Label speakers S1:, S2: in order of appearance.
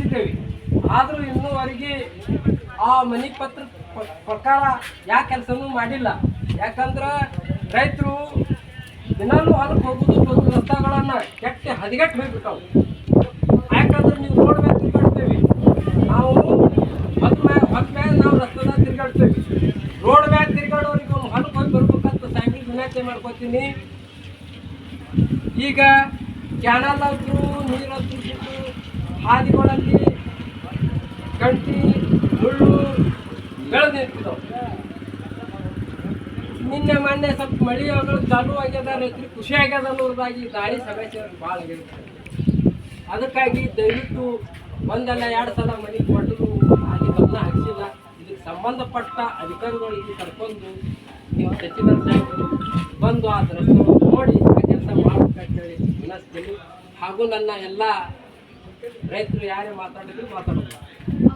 S1: ಕಳಿಸಿದ್ದೇವೆ. ಆದರೂ ಇನ್ನೂವರೆಗೆ ಆ ಮನೆ ಪತ್ರ ಪ್ರಕಾರ ಯಾವ ಕೆಲಸನೂ ಮಾಡಿಲ್ಲ. ಯಾಕಂದ್ರೆ ರೈತರು ದಿನಾಲೂ ಹೊಲಕ್ಕೆ ಹೋಗುದು ಬರುದು ರಸ್ತೆಗಳನ್ನು ಕೆಟ್ಟ ಹದಿಗೆಟ್ಟು ಹೋಗ್ಬಿಟ್ಟವು. ಯಾಕಂದ್ರೆ ನೀವು ರೋಡ್ ಮ್ಯಾಗ ತಿರ್ಗಾಡ್ತೇವೆ. ನಾವು ಹೊಲ ಮ್ಯಾಗ ನಾವು ರಸ್ತೆದಾಗ ತಿರ್ಗಾಡ್ತೇವೆ. ರೋಡ್ ಮ್ಯಾಗ ತಿರ್ಗಾಡೋರಿಗೆ ಒಂದು ಹೊಲಕ್ಕೆ ಹೋಗಿ ಬರ್ಬೇಕಂತ ಸಾಯಂಕಾಲ ವಿನಂತಿ ಮಾಡ್ಕೊತೀನಿ. ಈಗ ಕ್ಯಾನಲ್ ಅಂತೂ ನೀರು ಬಿಟ್ಟು ಹಾದಿಗಳಲ್ಲಿ ಗಂಟಿ, ಮುಳ್ಳು, ಬೆಳೆದು ನಿಂತಿದ್ದವು ನಿನ್ನೆ ಮೊನ್ನೆ ಸ್ವಲ್ಪ ಮಳಿ ಆಗಲು ಚಾಲು ಆಗ್ಯದ ರೈತರಿಗೆ ಖುಷಿ ಆಗ್ಯದ ಅನ್ನೋದಾಗಿ ದಾಳಿ ಸಮಸ್ಯೆ ಭಾಳ ಅದಕ್ಕಾಗಿ ದಯವಿಟ್ಟು ಒಂದಲ್ಲ ಎರಡು ಸಲ ಮನೆ ಕೊಟ್ಟರು ಅಲ್ಲಿ ಗಮನ ಇದಕ್ಕೆ ಸಂಬಂಧಪಟ್ಟ ಅಧಿಕಾರಿಗಳು ಇಲ್ಲಿ ಕರ್ಕೊಂಡು ನೀವು ಸಚಿವ ಬಂದು ಆ ದೃಶ್ಯವನ್ನು ನೋಡಿ, ಆ ಕೆಲಸ ಮಾಡ್ಬೇಕಂತೇಳಿ ವಿನಸ್ತೀನಿ ಹಾಗೂ ನನ್ನ ಎಲ್ಲ ರೈತರು ಯಾರೇ ಮಾತಾಡಿದ್ರು ಮಾತಾಡೋದು